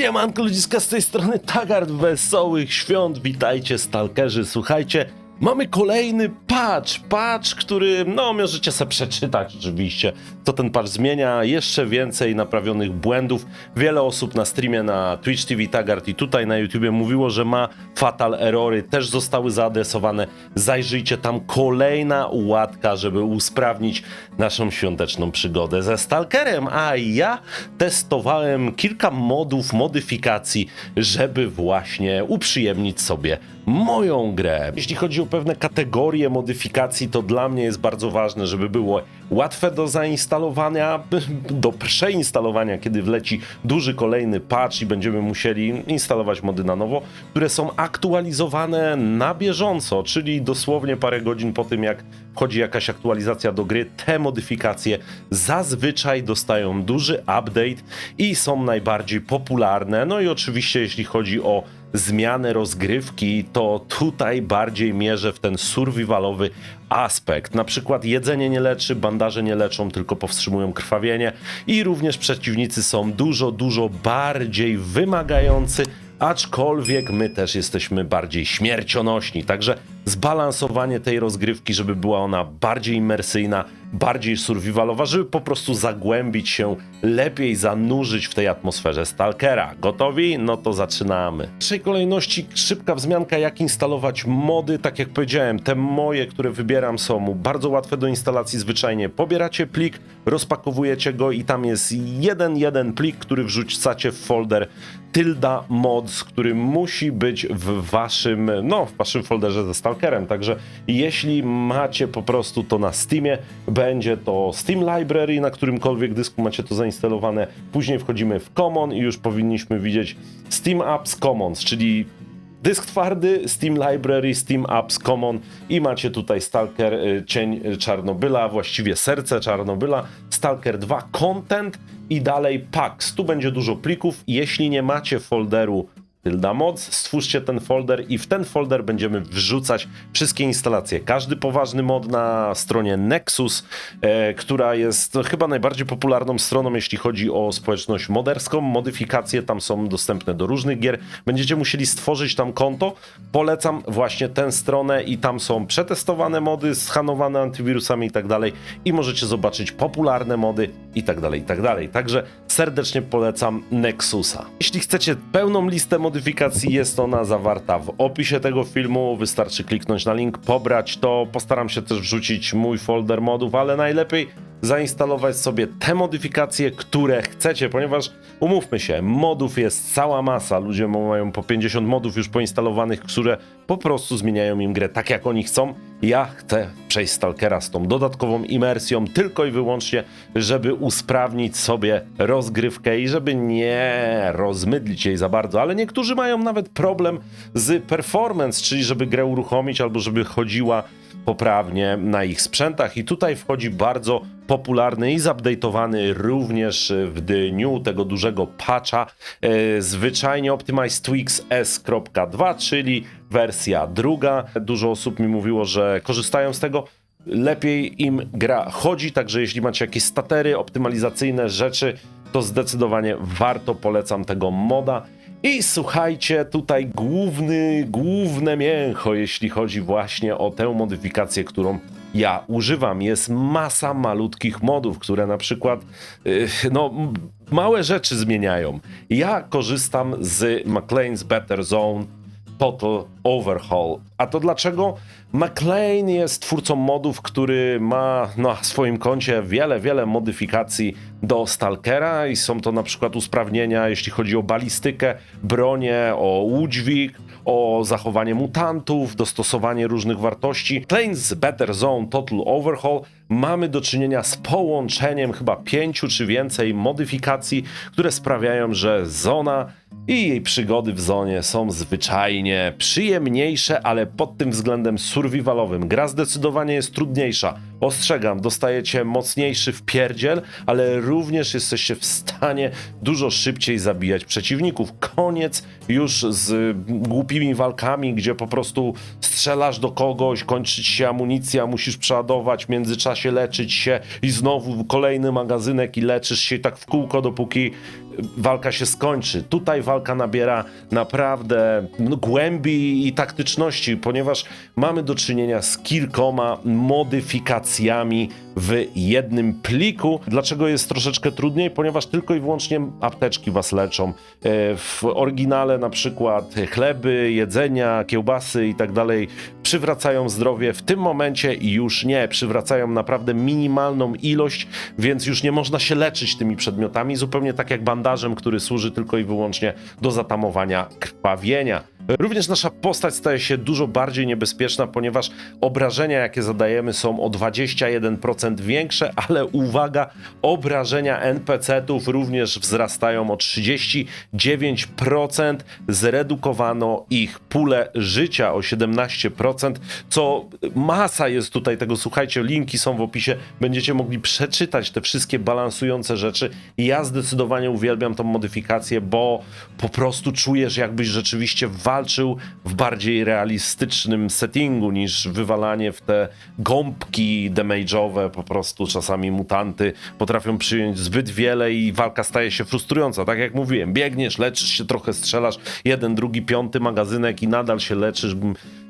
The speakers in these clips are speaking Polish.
Siemanko ludziska z tej strony Tagart, wesołych świąt, witajcie stalkerzy, słuchajcie, mamy kolejny patch, patch, który, no możecie sobie przeczytać oczywiście, co ten patch zmienia, jeszcze więcej naprawionych błędów, wiele osób na streamie na Twitch TV Tagart i tutaj na YouTubie mówiło, że ma fatal erory, też zostały zaadresowane, zajrzyjcie tam, kolejna łatka, żeby usprawnić naszą świąteczną przygodę ze Stalkerem, a ja testowałem kilka modów, modyfikacji, żeby właśnie uprzyjemnić sobie moją grę. Jeśli chodzi o pewne kategorie modyfikacji, to dla mnie jest bardzo ważne, żeby było łatwe do zainstalowania, do przeinstalowania, kiedy wleci duży kolejny patch i będziemy musieli instalować mody na nowo, które są aktualizowane na bieżąco, czyli dosłownie parę godzin po tym, jak wchodzi jakaś aktualizacja do gry, te modyfikacje zazwyczaj dostają duży update i są najbardziej popularne. No i oczywiście, jeśli chodzi o zmianę rozgrywki, to tutaj bardziej mierzę w ten survivalowy aspekt. Na przykład jedzenie nie leczy, bandaże nie leczą, tylko powstrzymują krwawienie i również przeciwnicy są dużo, dużo bardziej wymagający, aczkolwiek my też jesteśmy bardziej śmiercionośni. Także zbalansowanie tej rozgrywki, żeby była ona bardziej imersyjna, bardziej survivalowa, żeby po prostu zagłębić się, lepiej zanurzyć w tej atmosferze Stalkera. Gotowi? No to zaczynamy. W pierwszej kolejności szybka wzmianka, jak instalować mody. Tak jak powiedziałem, te moje, które wybieram są bardzo łatwe do instalacji zwyczajnie. Pobieracie plik, rozpakowujecie go i tam jest jeden, jeden plik, który wrzucacie w folder Tilda Mods, który musi być w waszym, no, w waszym folderze ze Także jeśli macie po prostu to na Steamie, będzie to Steam Library, na którymkolwiek dysku macie to zainstalowane. Później wchodzimy w Common i już powinniśmy widzieć Steam Apps Commons, czyli dysk twardy, Steam Library, Steam Apps Common i macie tutaj Stalker y, Cień Czarnobyla, właściwie Serce Czarnobyla, Stalker 2 Content i dalej Packs. Tu będzie dużo plików. Jeśli nie macie folderu Tilda Mods, stwórzcie ten folder i w ten folder będziemy wrzucać wszystkie instalacje. Każdy poważny mod na stronie Nexus, e, która jest chyba najbardziej popularną stroną, jeśli chodzi o społeczność moderską. Modyfikacje tam są dostępne do różnych gier. Będziecie musieli stworzyć tam konto. Polecam właśnie tę stronę i tam są przetestowane mody, schanowane antywirusami i tak dalej i możecie zobaczyć popularne mody i tak dalej, i tak dalej. Także serdecznie polecam Nexusa. Jeśli chcecie pełną listę modyfikacji, jest ona zawarta w opisie tego filmu. Wystarczy kliknąć na link, pobrać to. Postaram się też wrzucić mój folder modów, ale najlepiej zainstalować sobie te modyfikacje, które chcecie, ponieważ umówmy się, modów jest cała masa. Ludzie mają po 50 modów już poinstalowanych, które po prostu zmieniają im grę tak, jak oni chcą. Ja chcę przejść Stalkera z tą dodatkową imersją tylko i wyłącznie, żeby usprawnić sobie rozgrywkę i żeby nie rozmydlić jej za bardzo, ale niektórzy mają nawet problem z performance, czyli żeby grę uruchomić albo żeby chodziła poprawnie na ich sprzętach. I tutaj wchodzi bardzo popularny i zupdate'owany również w dniu tego dużego patcha e, zwyczajnie Optimize Tweaks S.2, czyli wersja druga. Dużo osób mi mówiło, że korzystają z tego. Lepiej im gra chodzi, także jeśli macie jakieś statery, optymalizacyjne rzeczy, to zdecydowanie warto polecam tego moda. I słuchajcie, tutaj główny, główne mięcho, jeśli chodzi właśnie o tę modyfikację, którą ja używam. Jest masa malutkich modów, które na przykład yy, no, małe rzeczy zmieniają. Ja korzystam z McLean's Better Zone Total Overhaul. A to dlaczego? McLean jest twórcą modów, który ma na swoim koncie wiele, wiele modyfikacji do Stalkera i są to na przykład usprawnienia, jeśli chodzi o balistykę, bronię, o udźwig, o zachowanie mutantów, dostosowanie różnych wartości. Planes Better Zone Total Overhaul mamy do czynienia z połączeniem chyba pięciu czy więcej modyfikacji, które sprawiają, że zona i jej przygody w zonie są zwyczajnie przyjemniejsze, ale pod tym względem survivalowym. Gra zdecydowanie jest trudniejsza. Ostrzegam, dostajecie mocniejszy wpierdziel, ale również jesteście w stanie dużo szybciej zabijać przeciwników. Koniec już z głupimi walkami, gdzie po prostu strzelasz do kogoś, kończyć się amunicja, musisz przeładować, w międzyczasie leczyć się i znowu kolejny magazynek i leczysz się tak w kółko, dopóki walka się skończy. Tutaj walka nabiera naprawdę no, głębi i taktyczności, ponieważ mamy do czynienia z kilkoma modyfikacjami w jednym pliku. Dlaczego jest troszeczkę trudniej? Ponieważ tylko i wyłącznie apteczki was leczą. E, W oryginale na przykład chleby, jedzenia, kiełbasy i tak dalej przywracają zdrowie. W tym momencie już nie, przywracają naprawdę minimalną ilość, więc już nie można się leczyć tymi przedmiotami, zupełnie tak jak bandażem, który służy tylko i wyłącznie do zatamowania krwawienia. Również nasza postać staje się dużo bardziej niebezpieczna, ponieważ obrażenia, jakie zadajemy, są o 21% większe, ale uwaga, obrażenia NPC-ów również wzrastają o 39%. Zredukowano ich pulę życia o 17%, co masa jest tutaj tego. Słuchajcie, linki są w opisie, będziecie mogli przeczytać te wszystkie balansujące rzeczy. Ja zdecydowanie uwielbiam tą modyfikację, bo po prostu czujesz, jakbyś rzeczywiście walczył w bardziej realistycznym settingu niż wywalanie w te gąbki damage'owe. Po prostu czasami mutanty potrafią przyjąć zbyt wiele i walka staje się frustrująca. Tak jak mówiłem, biegniesz, leczysz się trochę, strzelasz jeden, drugi, piąty magazynek i nadal się leczysz.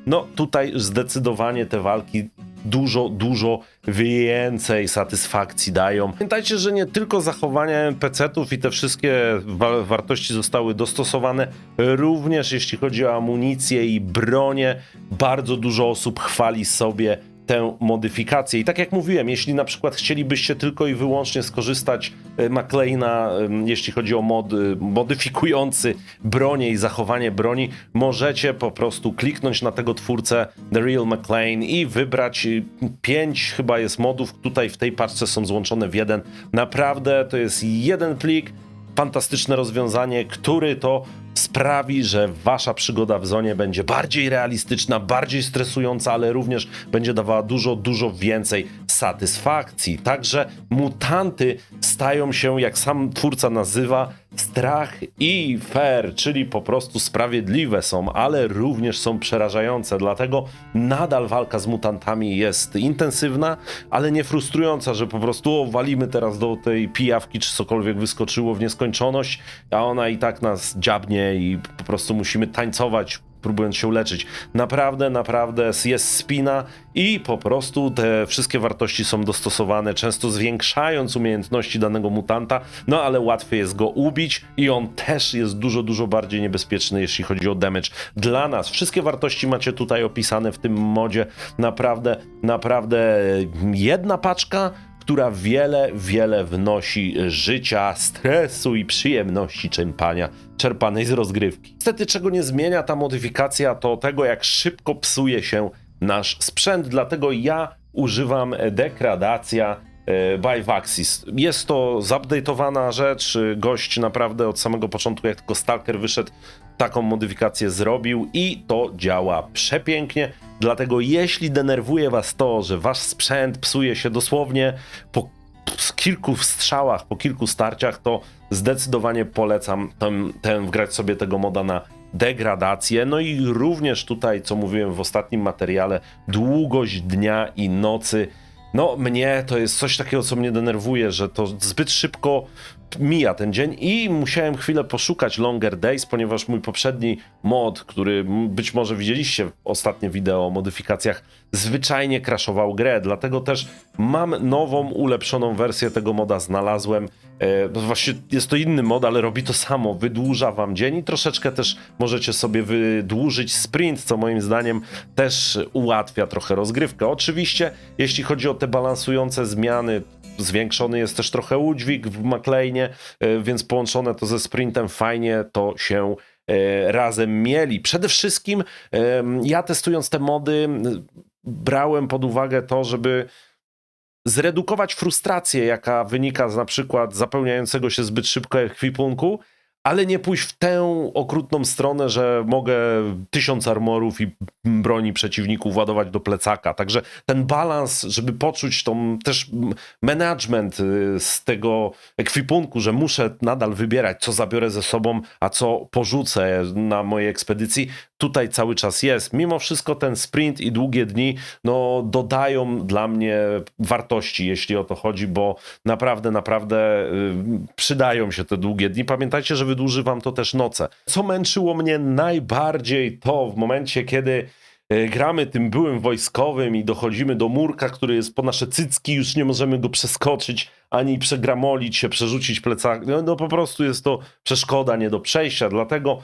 No tutaj zdecydowanie te walki dużo, dużo więcej satysfakcji dają. Pamiętajcie, że nie tylko zachowania NPC-ów i te wszystkie wa- wartości zostały dostosowane, również jeśli chodzi o amunicję i bronię, bardzo dużo osób chwali sobie tę modyfikację. I tak jak mówiłem, jeśli na przykład chcielibyście tylko i wyłącznie skorzystać e, McLeana, jeśli chodzi o mod, y, modyfikujący bronię i zachowanie broni, możecie po prostu kliknąć na tego twórcę The Real McLean i wybrać y, pięć chyba jest modów, tutaj w tej paczce są złączone w jeden. Naprawdę to jest jeden plik, fantastyczne rozwiązanie, który to sprawi, że wasza przygoda w zonie będzie bardziej realistyczna, bardziej stresująca, ale również będzie dawała dużo, dużo więcej satysfakcji. Także mutanty stają się, jak sam twórca nazywa, strach i fair, czyli po prostu sprawiedliwe są, ale również są przerażające. Dlatego nadal walka z mutantami jest intensywna, ale nie frustrująca, że po prostu o, walimy teraz do tej pijawki, czy cokolwiek wyskoczyło w nieskończoność, a ona i tak nas dziabnie i po prostu musimy tańcować próbując się leczyć. Naprawdę, naprawdę jest spina i po prostu te wszystkie wartości są dostosowane, często zwiększając umiejętności danego mutanta, no ale łatwiej jest go ubić i on też jest dużo, dużo bardziej niebezpieczny, jeśli chodzi o damage. Dla nas wszystkie wartości macie tutaj opisane w tym modzie. Naprawdę, naprawdę jedna paczka która wiele, wiele wnosi życia, stresu i przyjemności czerpania, czerpanej z rozgrywki. Niestety, czego nie zmienia ta modyfikacja, to tego, jak szybko psuje się nasz sprzęt, dlatego ja używam degradacja e, by Vaxis. Jest to zupdate'owana rzecz, gość naprawdę od samego początku, jak tylko Stalker wyszedł, taką modyfikację zrobił i to działa przepięknie. Dlatego jeśli denerwuje was to, że wasz sprzęt psuje się dosłownie po kilku strzałach, po kilku starciach, to zdecydowanie polecam ten, ten wgrać sobie tego moda na degradację. No i również tutaj, co mówiłem w ostatnim materiale, długość dnia i nocy. No, mnie to jest coś takiego, co mnie denerwuje, że to zbyt szybko mija ten dzień i musiałem chwilę poszukać Longer Days, ponieważ mój poprzedni mod, który być może widzieliście ostatnie wideo o modyfikacjach, zwyczajnie crashował grę, dlatego też mam nową, ulepszoną wersję tego moda, znalazłem. E, właśnie jest to inny mod, ale robi to samo, wydłuża wam dzień i troszeczkę też możecie sobie wydłużyć sprint, co moim zdaniem też ułatwia trochę rozgrywkę. Oczywiście, jeśli chodzi o te balansujące zmiany, Zwiększony jest też trochę udźwig w McLeanie, e, więc połączone to ze sprintem fajnie to się e, razem mieli. Przede wszystkim em, ja testując te mody brałem pod uwagę to, żeby zredukować frustrację, jaka wynika z na przykład zapełniającego się zbyt szybko ekwipunku, ale nie pójść w tę okrutną stronę, że mogę tysiąc armorów i broni przeciwników ładować do plecaka. Także ten balans, żeby poczuć tą też management y, z tego ekwipunku, że muszę nadal wybierać, co zabiorę ze sobą, a co porzucę na mojej ekspedycji, tutaj cały czas jest. Mimo wszystko ten sprint i długie dni no, dodają dla mnie wartości, jeśli o to chodzi, bo naprawdę, naprawdę y, przydają się te długie dni. Pamiętajcie, że wydłuży wam to też noce. Co męczyło mnie najbardziej to w momencie, kiedy y, gramy tym byłym wojskowym i dochodzimy do murka, który jest po nasze cycki, już nie możemy go przeskoczyć, ani przegramolić się, przerzucić plecak. No, no po prostu jest to przeszkoda nie do przejścia, dlatego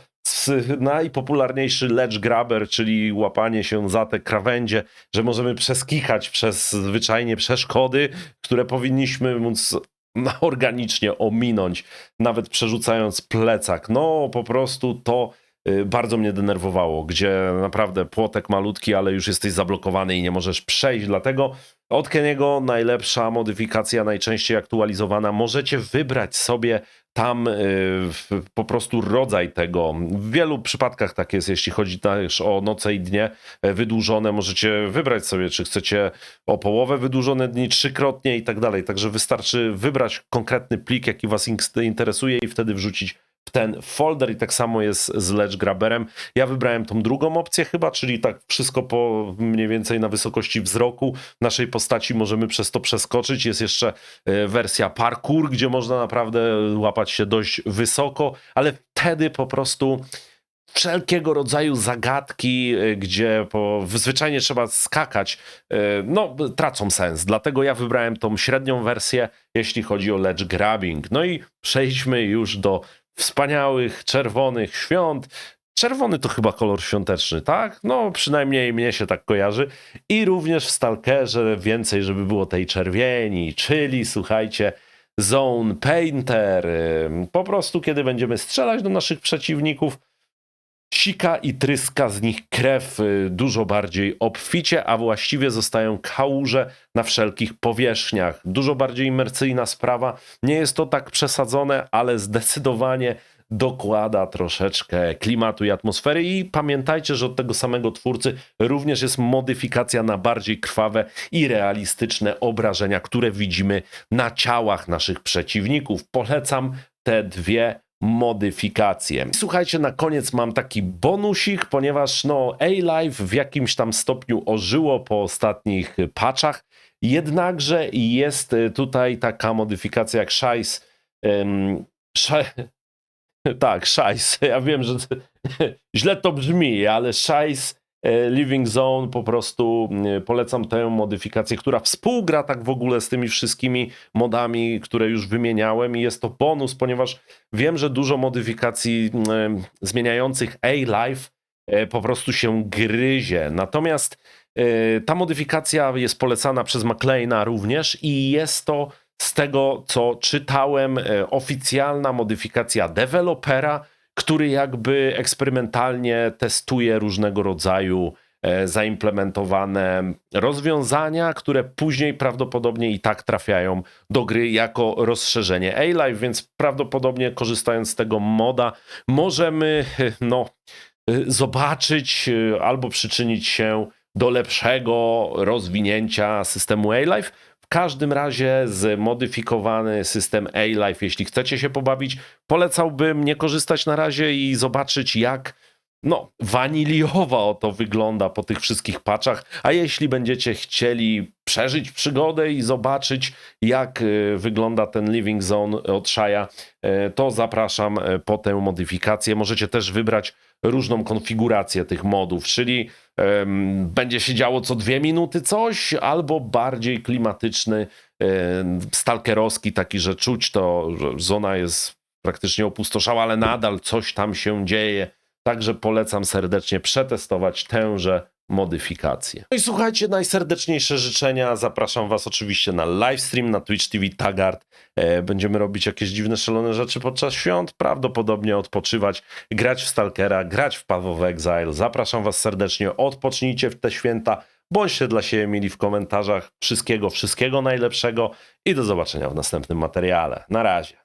najpopularniejszy ledge grabber, czyli łapanie się za te krawędzie, że możemy przeskichać przez zwyczajnie przeszkody, które powinniśmy móc organicznie ominąć, nawet przerzucając plecak. No po prostu to bardzo mnie denerwowało, gdzie naprawdę płotek malutki, ale już jesteś zablokowany i nie możesz przejść. Dlatego od Keniego najlepsza modyfikacja, najczęściej aktualizowana. Możecie wybrać sobie tam y, w- po prostu rodzaj tego. W wielu przypadkach tak jest, jeśli chodzi też o noce i dnie e, wydłużone. Możecie wybrać sobie, czy chcecie o połowę wydłużone dni, trzykrotnie i tak dalej. Także wystarczy wybrać konkretny plik, jaki was interesuje i wtedy wrzucić ten folder i tak samo jest z Ledge Grabberem. Ja wybrałem tą drugą opcję chyba, czyli tak wszystko po mniej więcej na wysokości wzroku naszej postaci możemy przez to przeskoczyć. Jest jeszcze e, wersja parkour, gdzie można naprawdę łapać się dość wysoko, ale wtedy po prostu wszelkiego rodzaju zagadki, e, gdzie po, zwyczajnie trzeba skakać, e, no tracą sens. Dlatego ja wybrałem tą średnią wersję, jeśli chodzi o ledge grabbing. No i przejdźmy już do wspaniałych czerwonych świąt. Czerwony to chyba kolor świąteczny, tak? No, przynajmniej mnie się tak kojarzy. I również w Stalkerze więcej, żeby było tej czerwieni, czyli słuchajcie, Zone Painter. Po prostu, kiedy będziemy strzelać do naszych przeciwników, sika i tryska z nich krew y, dużo bardziej obficie, a właściwie zostają kałuże na wszelkich powierzchniach. Dużo bardziej imersyjna sprawa. Nie jest to tak przesadzone, ale zdecydowanie dokłada troszeczkę klimatu i atmosfery i pamiętajcie, że od tego samego twórcy również jest modyfikacja na bardziej krwawe i realistyczne obrażenia, które widzimy na ciałach naszych przeciwników. Polecam te dwie modyfikacje. Słuchajcie, na koniec mam taki bonusik, ponieważ no A-Live w jakimś tam stopniu ożyło po ostatnich patchach, jednakże jest tutaj taka modyfikacja jak Shice, um, tak, Shice, ja wiem, że źle to brzmi, ale e, Living Zone po prostu e, polecam tę modyfikację, która współgra tak w ogóle z tymi wszystkimi modami, które już wymieniałem i jest to bonus, ponieważ wiem, że dużo modyfikacji e, zmieniających A-Life e, po prostu się gryzie. Natomiast e, ta modyfikacja jest polecana przez McLeana również i jest to z tego, co czytałem, e, oficjalna modyfikacja dewelopera, który jakby eksperymentalnie testuje różnego rodzaju e, zaimplementowane rozwiązania, które później prawdopodobnie i tak trafiają do gry jako rozszerzenie A-Live, więc prawdopodobnie korzystając z tego moda możemy no, e, zobaczyć e, albo przyczynić się do lepszego rozwinięcia systemu A-Live. W każdym razie zmodyfikowany system A-Life, jeśli chcecie się pobawić, polecałbym nie korzystać na razie i zobaczyć jak no, waniliowo to wygląda po tych wszystkich patchach, a jeśli będziecie chcieli przeżyć przygodę i zobaczyć jak y, wygląda ten Living Zone od Shaya, y, to zapraszam y, po tę modyfikację. Możecie też wybrać różną konfigurację tych modów, czyli em, będzie się działo co dwie minuty coś, albo bardziej klimatyczny, em, stalkerowski, taki, że czuć to, że zona jest praktycznie opustoszała, ale nadal coś tam się dzieje. Także polecam serdecznie przetestować tęże modyfikacje. No i słuchajcie, najserdeczniejsze życzenia. Zapraszam Was oczywiście na livestream na Twitch TV Tagart. E, Będziemy robić jakieś dziwne, szalone rzeczy podczas świąt, prawdopodobnie odpoczywać, grać w Stalkera, grać w Path of Exile. Zapraszam Was serdecznie, odpocznijcie w te święta, bądźcie dla siebie mili w komentarzach. Wszystkiego, wszystkiego najlepszego i do zobaczenia w następnym materiale. Na razie.